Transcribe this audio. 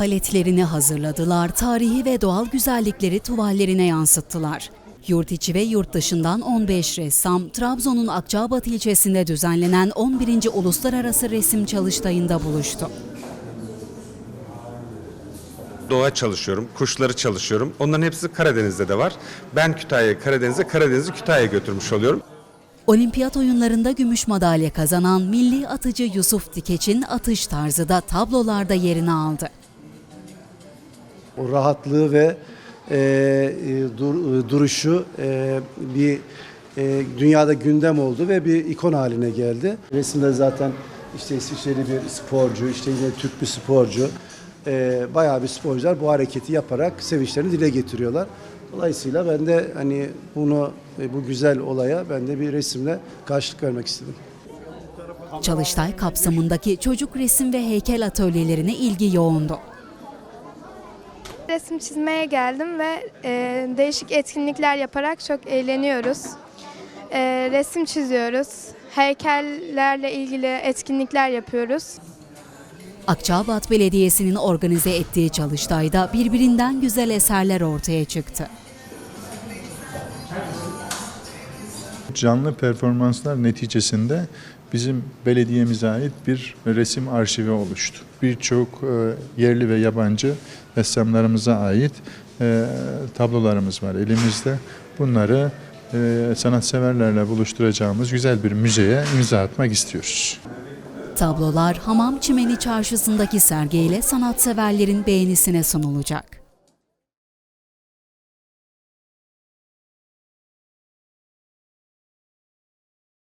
paletlerini hazırladılar, tarihi ve doğal güzellikleri tuvallerine yansıttılar. Yurt içi ve yurt dışından 15 ressam, Trabzon'un Akçabat ilçesinde düzenlenen 11. Uluslararası Resim Çalıştayı'nda buluştu. Doğa çalışıyorum, kuşları çalışıyorum. Onların hepsi Karadeniz'de de var. Ben Kütahya'ya, Karadeniz'e, Karadeniz'i Kütahya'ya götürmüş oluyorum. Olimpiyat oyunlarında gümüş madalya kazanan milli atıcı Yusuf Dikeç'in atış tarzı da tablolarda yerini aldı. O rahatlığı ve e, e, dur- e, duruşu e, bir e, dünyada gündem oldu ve bir ikon haline geldi. Resimde zaten işte İsviçreli bir sporcu, işte yine Türk bir sporcu, e, bayağı bir sporcular bu hareketi yaparak sevinçlerini dile getiriyorlar. Dolayısıyla ben de hani bunu e, bu güzel olaya ben de bir resimle karşılık vermek istedim. Çalıştay kapsamındaki çocuk resim ve heykel atölyelerine ilgi yoğundu. Resim çizmeye geldim ve e, değişik etkinlikler yaparak çok eğleniyoruz. E, resim çiziyoruz, heykellerle ilgili etkinlikler yapıyoruz. Akçabat Belediyesi'nin organize ettiği çalıştayda birbirinden güzel eserler ortaya çıktı. Canlı performanslar neticesinde bizim belediyemize ait bir resim arşivi oluştu. Birçok e, yerli ve yabancı ressamlarımıza ait e, tablolarımız var elimizde. Bunları e, sanatseverlerle buluşturacağımız güzel bir müzeye imza atmak istiyoruz. Tablolar Hamam Çimeni Çarşısı'ndaki sergiyle sanatseverlerin beğenisine sunulacak.